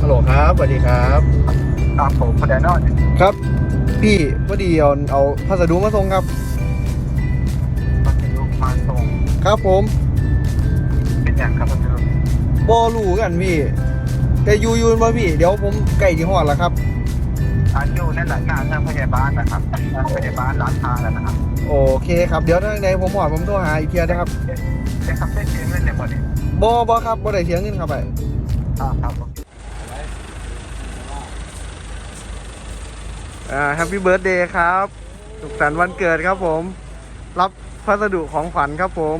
คนแน่นอนครับ พี่พอดีเอาเอาพัสดุมาส่งครับพัสดุมาส่งครับผม เป็นอย่างครับพัสดุบอรู้กันพี่ แต่อยูอยูนบ่พี่ เดี๋ยวผมใกล้ที่ฮอดแล้วครับอายุนั่นแหละหน้าทางพยาบาลนะครับทางพยาบาลร้านค้าแล้วนะครับ โอเคครับ เดี๋ยวทางใดผมฮอดผมโทรหาอีกเทียนะครับได้ครับได้เสียเงินในบ่เนี่ยบอบอครับบอได้เสียเงินครับไปอ่าครับ อ่าแฮปปี้เบิร์ดเดย์ครับ สุขสันต์วันเกิดครับผม รับพัสดุของขวัญครับผม